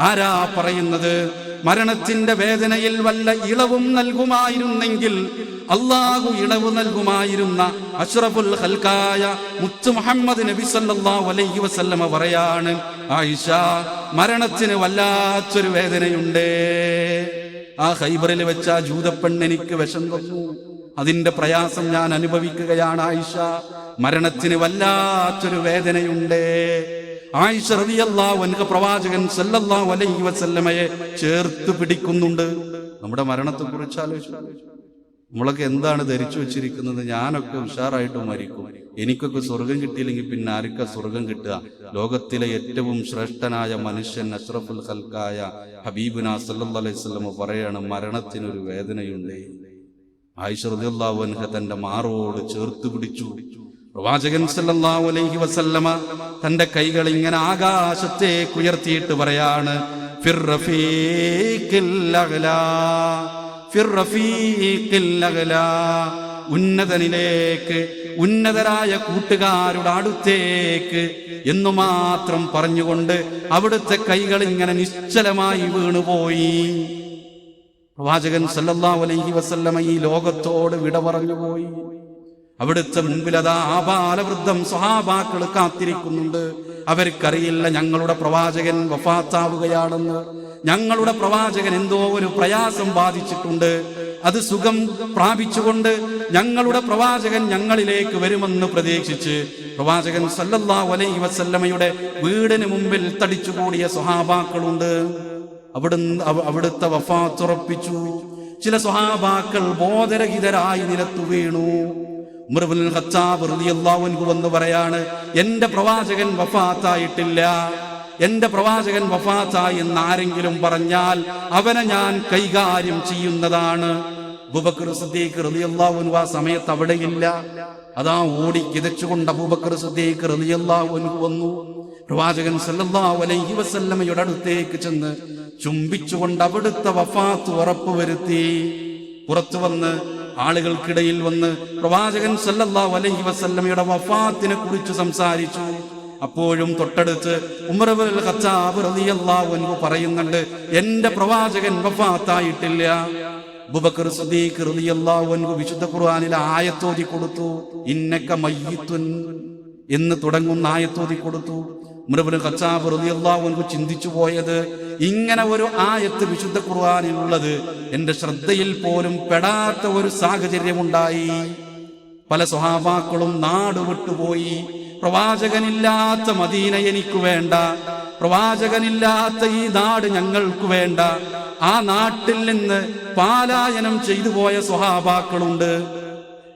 ആരാ പറയുന്നത്? മരണത്തിന്റെ വേദനയിൽ വല്ല ഇളവും നൽകുമായിരുന്നെങ്കിൽ അള്ളാഹു ഇളവ് നൽകുമായിരുന്ന അഷ്റഫുൽ ഹൽക്കായ മുത്തു മുഹമ്മദ് നബി സല്ലല്ലാഹു അലൈഹി വസല്ലമ പറയാണ് ആയിഷ മരണത്തിന് വല്ലാത്തൊരു വേദനയുണ്ട്. ആ ഹൈബറിൽ വെച്ച ആ ജൂതപ്പെണ്ണ് എനിക്ക് വിഷം തന്നു. അതിന്റെ പ്രയാസം ഞാൻ അനുഭവിക്കുകയാണ് ആയിഷ. മരണത്തിന് വല്ലാത്തൊരു വേദനയുണ്ട്. ആയിഷ റളിയല്ലാഹു പ്രവാചകൻ സല്ലല്ലാഹു അലൈഹി വസല്ലമയെ ചേർത്ത് പിടിക്കുന്നുണ്ട്. നമ്മുടെ മരണത്തെ കുറിച്ച് ആലോചിച്ചു. നമ്മളൊക്കെ എന്താണ് ധരിച്ചു വെച്ചിരിക്കുന്നത്? ഞാനൊക്കെ ഉഷാറായിട്ട് മരിക്കും. എനിക്കൊക്കെ സ്വർഗം കിട്ടിയില്ലെങ്കിൽ പിന്നെ ആർക്കാ സ്വർഗം കിട്ടുക? ലോകത്തിലെ ഏറ്റവും ശ്രേഷ്ഠനായ മനുഷ്യൻ അഷ്റഫുൽ ഹൽക്കായ ഹബീബുന വസല്ലമ പറയാണ് മരണത്തിനൊരു വേദനയുണ്ട്. ആയിഷ തന്റെ മാറോട് ചേർത്ത് പിടിച്ചു. പ്രവാചകൻ അലൈഹി വസല്ലമ തന്റെ കൈകൾ ഇങ്ങനെ ആകാശത്തേക്ക് ഉയർത്തിയിട്ട് പറയാണ്. ഉന്നതനിലേക്ക് ഉന്നതരായ കൂട്ടുകാരുടെ അടുത്തേക്ക് എന്നു മാത്രം പറഞ്ഞുകൊണ്ട് അവിടുത്തെ കൈകൾ ഇങ്ങനെ നിശ്ചലമായി വീണുപോയി പ്രവാചകൻ സല്ലല്ലാഹു അലൈഹി വസല്ലമ ഈ ലോകത്തോട് വിട പറഞ്ഞുപോയി അവിടുത്തെ മുമ്പിൽ അതാ ആപാലവൃദ്ധം സ്വഹാബാക്കൾ കാത്തിരിക്കുന്നുണ്ട്. അവർക്കറിയില്ല ഞങ്ങളുടെ പ്രവാചകൻ വഫാത്താവുകയാണെന്ന്. ഞങ്ങളുടെ പ്രവാചകൻ എന്തോ ഒരു പ്രയാസം ബാധിച്ചിട്ടുണ്ട്. അത് സുഖം പ്രാപിച്ചുകൊണ്ട് ഞങ്ങളുടെ പ്രവാചകൻ ഞങ്ങളിലേക്ക് വരുമെന്ന് പ്രതീക്ഷിച്ച് പ്രവാചകൻ സല്ലല്ലാഹു അലൈഹി വസല്ലമയുടെ വീടിന് മുമ്പിൽ തടിച്ചുകൂടിയ സ്വഹാബാക്കളുണ്ട്. അവിടുന്ന് അവ- അവിടുത്തെ വഫാത്തുറപ്പിച്ചു ചില സ്വഹാബാക്കൾ ബോധരഹിതരായി നിലത്തു വീണു ഖത്താബ് റളിയല്ലാഹു വന്ന് പറയാണ് എന്റെ പ്രവാചകൻ വഫാത്തായിട്ടില്ല. എന്റെ പ്രവാചകൻ വഫാത്തായി എന്ന് ആരെങ്കിലും പറഞ്ഞാൽ അവനെ ഞാൻ കൈകാര്യം ചെയ്യുന്നതാണ്. അബൂബക്കർ സിദ്ദീഖ് റളിയല്ലാഹു ആ സമയത്ത് അവിടെയില്ല. അതാ ഓടി കിതച്ചുകൊണ്ട് അബൂബക്കർ സിദ്ദീഖ് റളിയല്ലാഹു വന്നു. പ്രവാചകൻ സല്ലല്ലാഹു അലൈഹി വസല്ലമയുടെ അടുത്തേക്ക് ചെന്ന് ചുംബിച്ചുകൊണ്ട് അവിടുത്തെ വഫാത്ത് ഉറപ്പുവരുത്തി. പുറത്തു വന്ന് ആളുകൾക്കിടയിൽ വന്ന് പ്രവാചകൻ സല്ലല്ലാഹു അലൈഹി വസല്ലമയുടെ വഫാത്തിനെ കുറിച്ച് സംസാരിച്ചു. അപ്പോഴും തൊട്ടടുത്ത് ഉമർബുൽ ഖത്താബ് റളിയല്ലാഹു അൻഹു പറയുന്നുണ്ട് എന്റെ പ്രവാചകൻ വഫാത്തായിട്ടില്ല. അബൂബക്കർ സിദ്ദീഖ് റളിയല്ലാഹു അൻഹു വിശുദ്ധ ഖുർആനിൽ ആയത്തോതി കൊടുത്തു. ഇന്നക മയ്യിത്തുൻ എന്ന് തുടങ്ങുന്ന ആയത്തോതി കൊടുത്തു. ഖത്താബ് റളിയല്ലാഹു അൻഹു ചിന്തിച്ചു പോയത് ഇങ്ങനെ ഒരു ആയത്ത് വിശുദ്ധ ഖുർആാനിലുള്ളത് എന്റെ ശ്രദ്ധയിൽ പോലും പെടാത്ത ഒരു സാഹചര്യമുണ്ടായി. പല സ്വഹാബാക്കളും നാട് വിട്ടുപോയി പ്രവാചകനില്ലാത്ത മദീന എനിക്ക് വേണ്ട. പ്രവാചകനില്ലാത്ത ഈ നാട് ഞങ്ങൾക്ക് വേണ്ട. ആ നാട്ടിൽ നിന്ന് പാലായനം ചെയ്തു പോയ സ്വഹാബാക്കളുണ്ട്.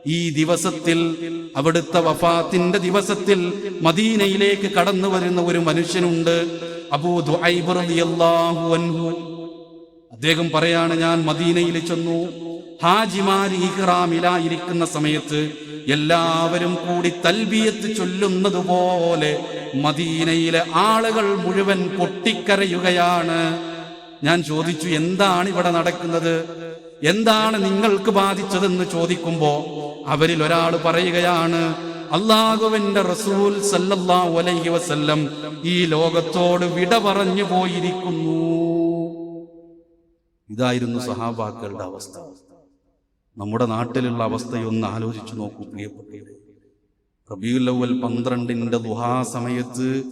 ഈ ദിവസത്തിൽ അവിടുത്തെ വഫാത്തിന്റെ ദിവസത്തിൽ മദീനയിലേക്ക് കടന്നു വരുന്ന ഒരു മനുഷ്യനുണ്ട് അദ്ദേഹം പറയാണ് ഞാൻ മദീനയിൽ ചെന്നു. ഹാജിമാർ സമയത്ത് എല്ലാവരും കൂടി തൽബിയത്ത് ചൊല്ലുന്നത് പോലെ മദീനയിലെ ആളുകൾ മുഴുവൻ പൊട്ടിക്കരയുകയാണ്. ഞാൻ ചോദിച്ചു എന്താണ് ഇവിടെ നടക്കുന്നത്? എന്താണ് നിങ്ങൾക്ക് ബാധിച്ചതെന്ന് ചോദിക്കുമ്പോ അവരിൽ ഒരാൾ പറയുകയാണ് അള്ളാഹുവിന്റെ റസൂൽ സല്ലല്ലാഹു അലൈഹി വസല്ലം ഈ ലോകത്തോട് വിട പറഞ്ഞു പോയിരിക്കുന്നു. ഇതായിരുന്നു സഹാബാക്കളുടെ അവസ്ഥ. നമ്മുടെ നാട്ടിലുള്ള അവസ്ഥയൊന്ന് ആലോചിച്ചു നോക്കൂ പ്രിയപ്പെട്ടവരെ. റബിയുല്ലവൽ പന്ത്രണ്ടിന്റെ ദുഹാ സമയത്ത്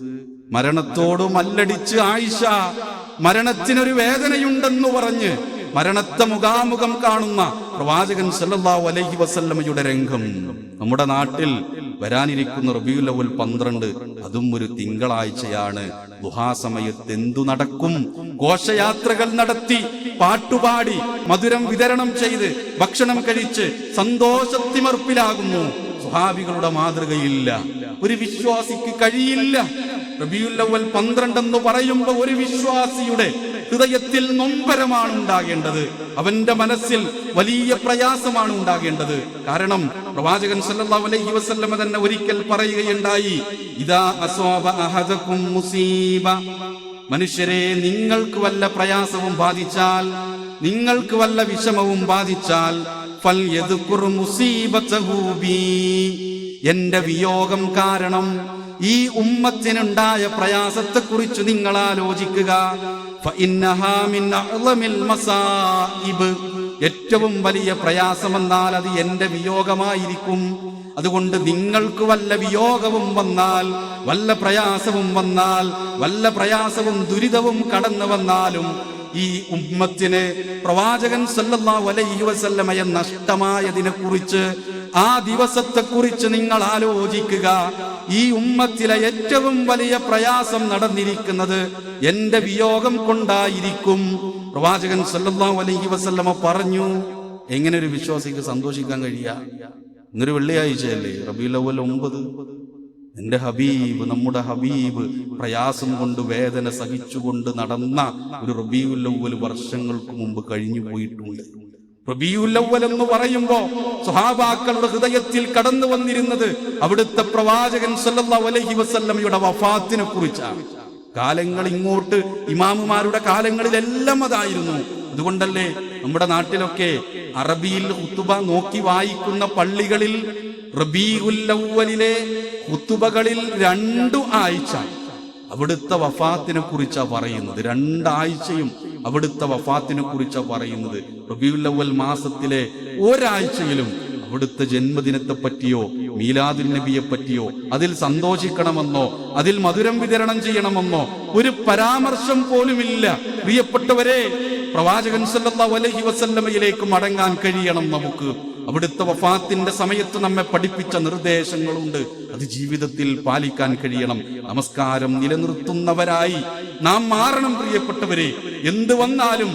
മരണത്തോട് മല്ലടിച്ച് ആയിഷ മരണത്തിനൊരു വേദനയുണ്ടെന്ന് പറഞ്ഞ് മരണത്തെ മുഖാമുഖം കാണുന്ന പ്രവാചകൻ സല്ലല്ലാഹു അലൈഹി വസല്ലമയുടെ രംഗം. നമ്മുടെ നാട്ടിൽ വരാനിരിക്കുന്ന റബീഉൽ അവൽ പന്ത്രണ്ട് അതും ഒരു തിങ്കളാഴ്ചയാണ്. ദുഹാസമയത്ത് എന്തു നടക്കും? ഘോഷയാത്രകൾ നടത്തി പാട്ടുപാടി മധുരം വിതരണം ചെയ്ത് ഭക്ഷണം കഴിച്ച് സന്തോഷത്തിമർപ്പിലാകുന്നു. സ്വഹാബികളുടെ മാതൃകയില്ല. ഒരു വിശ്വാസിക്ക് കഴിയില്ല. റബിയുല്ലവൽ പന്ത്രണ്ടെന്ന് പറയുമ്പോൾ ഒരു വിശ്വാസിയുടെ ഹൃദയത്തിൽ നൊമ്പരമാണ് ഉണ്ടാകേണ്ടത്. അവന്റെ മനസ്സിൽ വലിയ പ്രയാസമാണ് ഉണ്ടാകേണ്ടത്. കാരണം പ്രവാചകൻ സല്ലല്ലാഹു അലൈഹി വസല്ലമ തന്നെ ഒരിക്കൽ പറയുകയുണ്ടായി ഇദാ അസ്വാബ അഹദകും മുസീബ. മനുഷ്യരെ നിങ്ങൾക്ക് വല്ല പ്രയാസവും ബാധിച്ചാൽ നിങ്ങൾക്ക് വല്ല വിഷമവും ബാധിച്ചാൽ ഫൽ യദ്കുർ മുസീബതഹു ബി. എന്റെ വിയോഗം കാരണം ഈ ഉമ്മത്തിനുണ്ടായ പ്രയാസത്തെക്കുറിച്ച് നിങ്ങൾ ആലോചിക്കുക. ഏറ്റവും വലിയ പ്രയാസമെന്നാൽ അത് എന്റെ വിയോഗമായിരിക്കും. അതുകൊണ്ട് നിങ്ങൾക്ക് വല്ല വിയോഗവും വന്നാൽ വല്ല പ്രയാസവും വന്നാൽ വല്ല പ്രയാസവും ദുരിതവും കടന്നു വന്നാലും ഈ ഉമ്മത്തിന് പ്രവാചകൻ വസല്ലമയെ നഷ്ടമായതിനെ കുറിച്ച് ആ ദിവസത്തെ കുറിച്ച് നിങ്ങൾ ആലോചിക്കുക. ഈ ഉമ്മത്തിലെ ഏറ്റവും വലിയ പ്രയാസം നടന്നിരിക്കുന്നത് എന്റെ വിയോഗം കൊണ്ടായിരിക്കും. പ്രവാചകൻ സല്ലല്ലാഹു അലൈഹി വസല്ലമ പറഞ്ഞു എങ്ങനെ ഒരു വിശ്വാസിക്ക് സന്തോഷിക്കാൻ കഴിയുക ഇന്നൊരു വെള്ളിയാഴ്ചയല്ലേ റബീൽ അവൽ ഒമ്പത്. എന്റെ ഹബീബ് നമ്മുടെ ഹബീബ് പ്രയാസം കൊണ്ട് വേദന സഹിച്ചുകൊണ്ട് നടന്ന ഒരു റബീഉല്ലവൽ വർഷങ്ങൾക്ക് മുമ്പ് കഴിഞ്ഞു പോയിട്ടുണ്ട് റബീഉല്ലവൽ എന്ന് പറയുമ്പോ സ്വഹാബാക്കളുടെ ഹൃദയത്തിൽ കടന്നു വന്നിരുന്നത് അവിടുത്തെ പ്രവാചകൻ സല്ലല്ലാഹു അലൈഹി വസല്ലമയുടെ വഫാത്തിനെ കുറിച്ചാണ്. കാലങ്ങൾ ഇങ്ങോട്ട് ഇമാമുമാരുടെ കാലങ്ങളിലെല്ലാം അതായിരുന്നു. അതുകൊണ്ടല്ലേ നമ്മുടെ നാട്ടിലൊക്കെ അറബിയിൽ ഹുത്തുബ നോക്കി വായിക്കുന്ന പള്ളികളിൽ റബീഉല്ലവലിലെ ഹുത്തുബകളിൽ രണ്ടു ആഴ്ച. അവിടുത്തെ വഫാത്തിനെ കുറിച്ചാണ് പറയുന്നത്. രണ്ടാഴ്ചയും അവിടുത്തെ വഫാത്തിനെ കുറിച്ച് പറയുന്നത്. റബിയുല്ലവൽ മാസത്തിലെ ഒരാഴ്ചയിലും അവിടുത്തെ ജന്മദിനത്തെ പറ്റിയോ മീലാദുൽ നബിയെ പറ്റിയോ അതിൽ സന്തോഷിക്കണമെന്നോ അതിൽ മധുരം വിതരണം ചെയ്യണമെന്നോ ഒരു പരാമർശം പോലുമില്ല. പ്രിയപ്പെട്ടവരെ പ്രവാചകൻ സല്ലല്ലാഹു അലൈഹി വസല്ലമയിലേക്ക് മടങ്ങാൻ കഴിയണം നമുക്ക്. അവിടുത്തെ വഫാത്തിന്റെ സമയത്ത് നമ്മെ പഠിപ്പിച്ച നിർദ്ദേശങ്ങളുണ്ട്. അത് ജീവിതത്തിൽ പാലിക്കാൻ കഴിയണം. നമസ്കാരം നിലനിർത്തുന്നവരായി നാം മാറണം പ്രിയപ്പെട്ടവരെ. എന്ത് വന്നാലും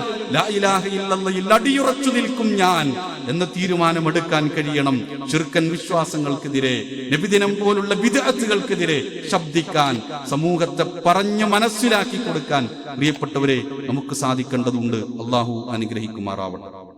അടിയുറച്ചു നിൽക്കും ഞാൻ എന്ന തീരുമാനമെടുക്കാൻ കഴിയണം. ചുരുക്കൻ വിശ്വാസങ്ങൾക്കെതിരെ നബിദിനം പോലുള്ള വിദഗ്ധകൾക്കെതിരെ ശബ്ദിക്കാൻ സമൂഹത്തെ പറഞ്ഞു മനസ്സിലാക്കി കൊടുക്കാൻ പ്രിയപ്പെട്ടവരെ നമുക്ക് സാധിക്കേണ്ടതുണ്ട്. അള്ളാഹു അനുഗ്രഹിക്കുമാറാവണം